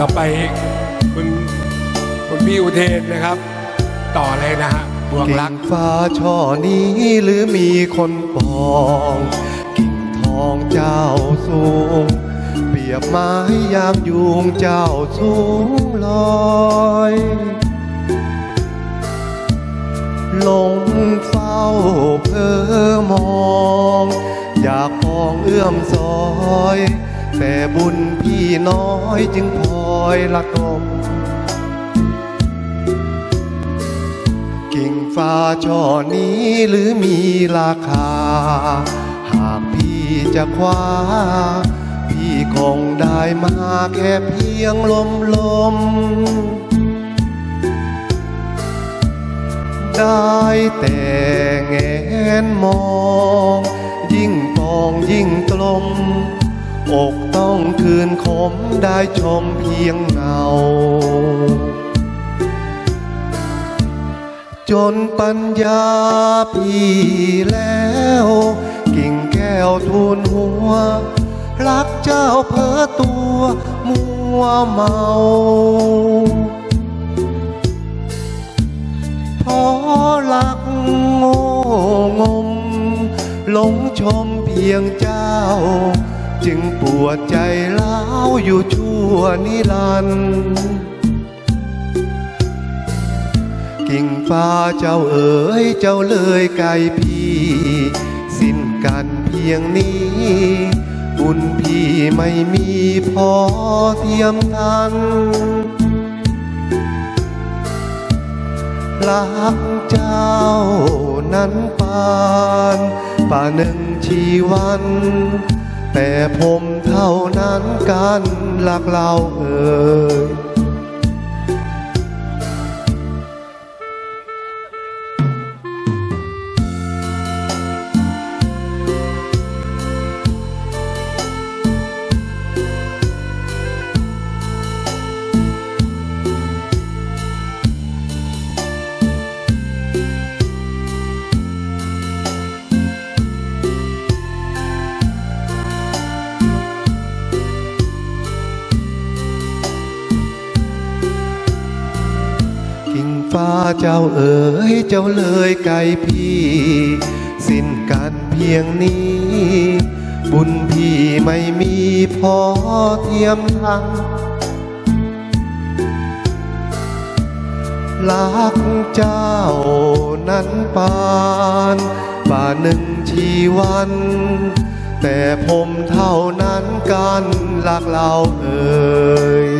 ต่อไปคุณคุณพี่อุเทนนะครับ ต่อเลยนะฮะบวงรัก กิ่ฟ้าช่อนี้หรือมีคนปอง กิ่งทองเจ้าสูง เปรียบไม้ยามยุงเจ้าสูงลอยลงเฝ้าเพ้อมอง อยากมองเอื้อมซอย แต่บุญพี่น้อยจึงพลอยละกมกิ่งฟ้าช่อนี้หรือมีราคา หากพี่จะคว้า พี่คงได้มาแค่เพียงลมลมได้แต่แงนมอง ยิ่งปองยิ่งกลม อกต้องคืนคมได้ชมเพียงเงา จนปัญญาพี่แล้ว กิ่งแก้วทูลหัว รักเจ้าเพ้อตัวมัวเมาพอลักโง่งมหลงชมเพียงเจ้า วดใจล้าวอยู่ชั่วนิรันดร์กิ่งฟ้าเจ้าเอ๋ยเจ้าเลยไกลพี่ สิ้นกันเพียงนี้ บุญพี่ไม่มีพอเทียมทันรักเจ้านั้นปานป่าหนึ่งชีวัน แต่ผมเท่านั้นกันรักเราเอ่ย ฟ้าเจ้าเอ๋ยเจ้าเลยไกลพี่ สิ้นกันเพียงนี้ บุญพี่ไม่มีพอเทียมทันรักเจ้านั้นปานป่าหนึ่งชีวัน แต่ผมเท่านั้นกันรักเราเอ่ย